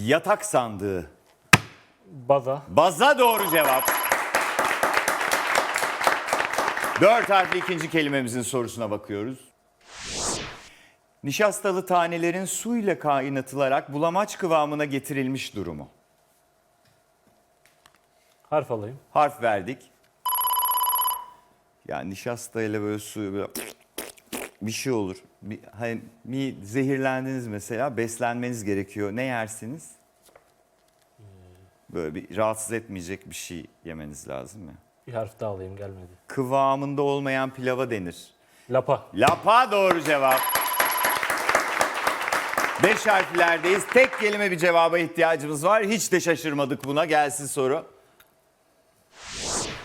Yatak sandığı. Baza. Baza doğru cevap. Dört harfli ikinci kelimemizin sorusuna bakıyoruz. Nişastalı tanelerin suyla kaynatılarak bulamaç kıvamına getirilmiş durumu. Harf alayım. Harf verdik. Yani nişasta ile böyle suyu böyle bir şey olur. Bir, hani bir zehirlendiniz mesela beslenmeniz gerekiyor. Ne yersiniz? Böyle bir rahatsız etmeyecek bir şey yemeniz lazım ya. Bir harf daha alayım gelmedi. Kıvamında olmayan pilava denir. Lapa. Lapa doğru cevap. Beş harflerdeyiz. Tek kelime bir cevaba ihtiyacımız var. Hiç de şaşırmadık buna. Gelsin soru.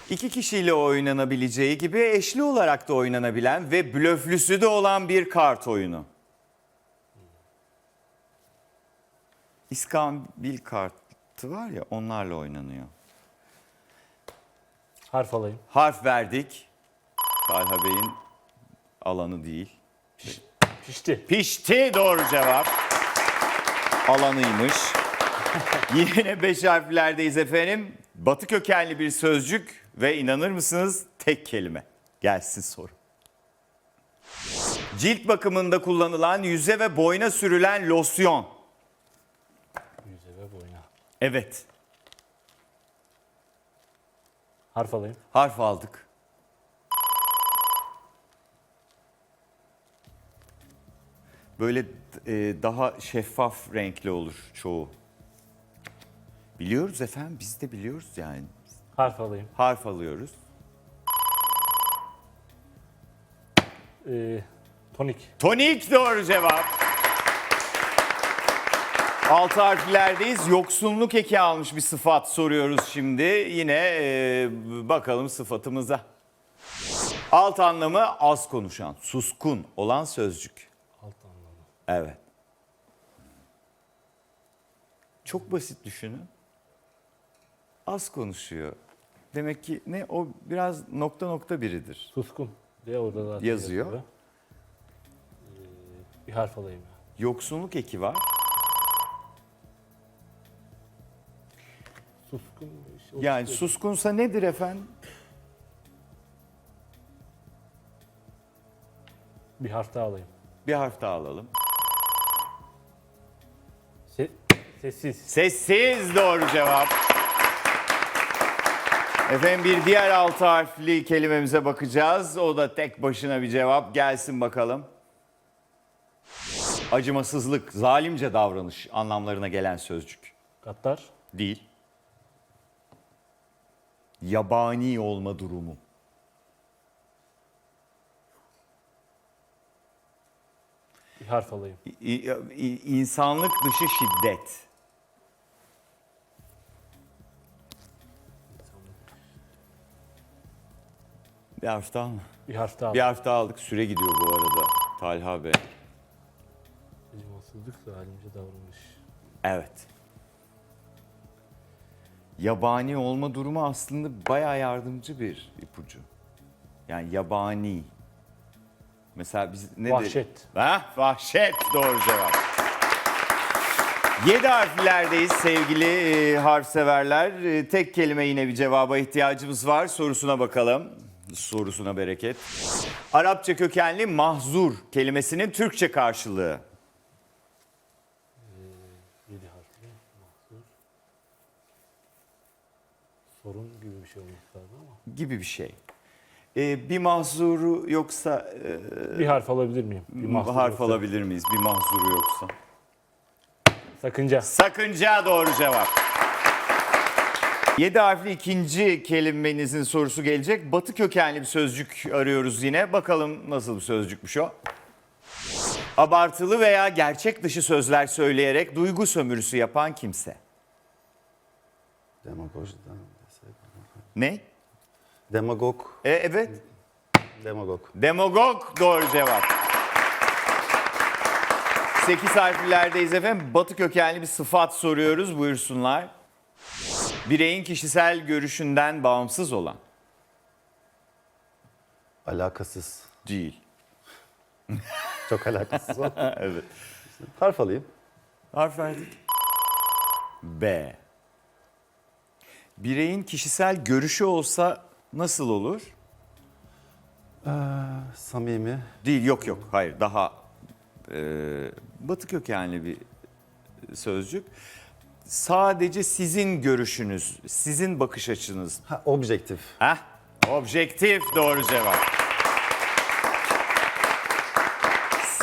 İki kişiyle oynanabileceği gibi eşli olarak da oynanabilen ve blöflüsü de olan bir kart oyunu. İskambil kartı var ya onlarla oynanıyor. Harf alayım. Harf verdik. Talha Bey'in alanı değil. Pişti. Pişti doğru cevap. Alanıymış. Yine beş harflerdeyiz efendim. Batı kökenli bir sözcük ve inanır mısınız tek kelime. Gelsin soru. Cilt bakımında kullanılan yüze ve boyna sürülen losyon. Yüze ve boyna. Evet. Harf alayım. Harf aldık. Böyle e, daha şeffaf renkli olur çoğu. Biliyoruz efendim, biz de biliyoruz yani. Harf alayım. Harf alıyoruz. Ee, tonik. Tonik doğru cevap. Altı harflerdeyiz. Yoksunluk eki almış bir sıfat soruyoruz şimdi. Yine e, bakalım sıfatımıza. Alt anlamı az konuşan, suskun olan sözcük. Alt anlamı. Evet. Çok basit düşünün. Az konuşuyor. Demek ki ne o biraz nokta nokta biridir. Suskun diye orada zaten Yazıyor. Ee, bir harf alayım. Yoksunluk eki var. Suskun. işte o- Yani suskunsa nedir efendim? Bir harf daha alayım. Bir harf daha alalım. Se- sessiz. Sessiz doğru cevap. Efendim bir diğer altı harfli kelimemize bakacağız. O da tek başına bir cevap. Gelsin bakalım. Acımasızlık, zalimce davranış anlamlarına gelen sözcük. Gattar. Değil. Yabani olma durumu. Bir harf alayım. İ- i- insanlık dışı şiddet. Bir harf daha mı? Bir harf daha Bir harf daha aldık. Süre gidiyor bu arada. Talha Bey. Acımasızlık zalimce davranış. Evet. Yabani olma durumu aslında bayağı yardımcı bir ipucu. Yani yabani. Mesela biz ne Vahşet. deriz? Ha? Vahşet doğru cevap. Yedi harflerdeyiz sevgili e, harf severler. E, tek kelime yine bir cevaba ihtiyacımız var. Sorusuna bakalım. Sorusuna bereket. Arapça kökenli mahzur kelimesinin Türkçe karşılığı. Yedi harfli. Mahsur. Sorun gibi bir şey olması lazım ama. gibi bir şey. Ee, bir mahzuru yoksa e, Bir harf alabilir miyim? Bir mahsur harf yoksa. alabilir miyiz? Bir mahzuru yoksa. Sakınca. Sakınca doğru cevap. Yedi harfli ikinci kelimenizin sorusu gelecek. Batı kökenli bir sözcük arıyoruz yine. Bakalım nasıl bir sözcükmüş o. Abartılı veya gerçek dışı sözler söyleyerek duygu sömürüsü yapan kimse. Desek. Ne? Demagog. E, evet. Demagog. Demagog doğru cevap. 8 harflerdeyiz efendim. Batı kökenli bir sıfat soruyoruz. Buyursunlar. Bireyin kişisel görüşünden bağımsız olan. Alakasız. Değil. Çok alakasız. o. evet. Harf alayım. Harf verdik. B. Bireyin kişisel görüşü olsa nasıl olur? Samimi. Değil yok yok hayır daha e, batı kökenli bir sözcük. Sadece sizin görüşünüz, sizin bakış açınız. Ha, objektif. Heh, objektif doğru cevap.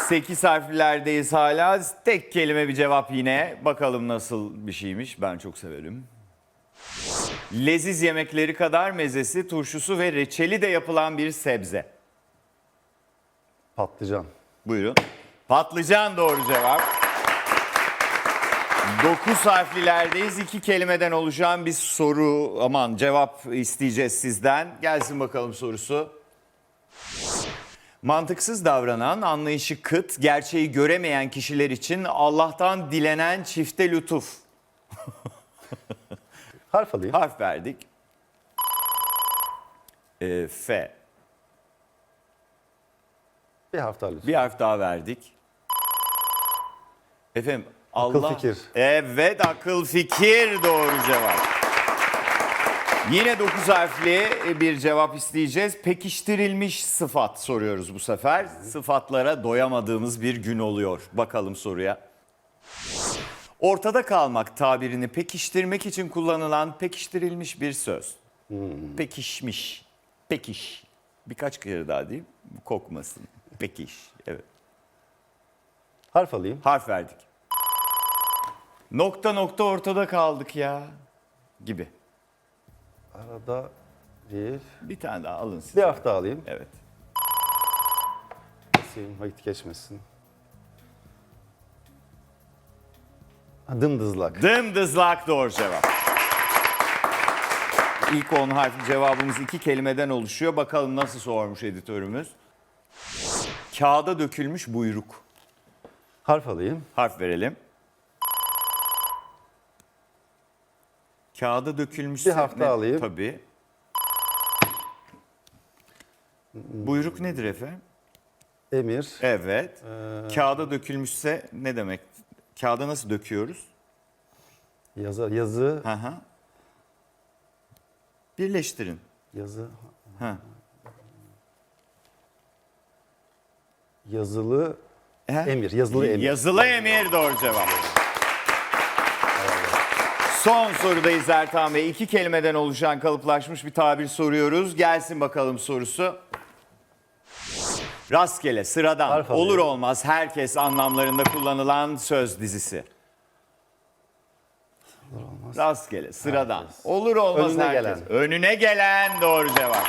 8 harflerdeyiz hala. Tek kelime bir cevap yine. Bakalım nasıl bir şeymiş. Ben çok severim. Leziz yemekleri kadar mezesi, turşusu ve reçeli de yapılan bir sebze. Patlıcan. Buyurun. Patlıcan doğru cevap. 9 harflilerdeyiz. İki kelimeden oluşan bir soru, aman cevap isteyeceğiz sizden. Gelsin bakalım sorusu. Mantıksız davranan, anlayışı kıt, gerçeği göremeyen kişiler için Allah'tan dilenen çifte lütuf. Harf alayım. Harf verdik. Ee, F. Bir harf daha lütfen. Bir harf daha verdik. Efendim Allah... fikir. Evet akıl fikir doğru cevap. Yine 9 harfli bir cevap isteyeceğiz. Pekiştirilmiş sıfat soruyoruz bu sefer. Sıfatlara doyamadığımız bir gün oluyor. Bakalım soruya. Ortada kalmak tabirini pekiştirmek için kullanılan pekiştirilmiş bir söz. Pekişmiş. Pekiş. Birkaç kere daha diyeyim. Kokmasın. Pekiş. Evet. Harf alayım. Harf verdik. Nokta nokta ortada kaldık ya. Gibi. Arada değil. Bir tane daha alın siz. Bir harf daha alayım. Evet. Basayım vakit geçmesin. Ha, Dımdızlak. Dımdızlak doğru cevap. İlk 10 harfli cevabımız iki kelimeden oluşuyor. Bakalım nasıl sormuş editörümüz. Kağıda dökülmüş buyruk. Harf alayım. Harf verelim. Kağıda dökülmüş. Bir harf daha alayım. Tabii. Buyruk nedir efendim? Emir. Evet. Ee, Kağıda dökülmüşse ne demek? Kağıda nasıl döküyoruz? Yazı. Yazı. Hı hı. Birleştirin. Yazı. Ha. Yazılı. He? Emir. Yazılı emir. Yazılı emir doğru cevap. Son sorudayız Ertan Bey. İki kelimeden oluşan kalıplaşmış bir tabir soruyoruz. Gelsin bakalım sorusu. Rastgele, sıradan, Harf alayım. olur olmaz herkes anlamlarında kullanılan söz dizisi. Rastgele, sıradan, Herkes. olur olmaz Önüne herkes. gelen. Önüne gelen doğru cevap.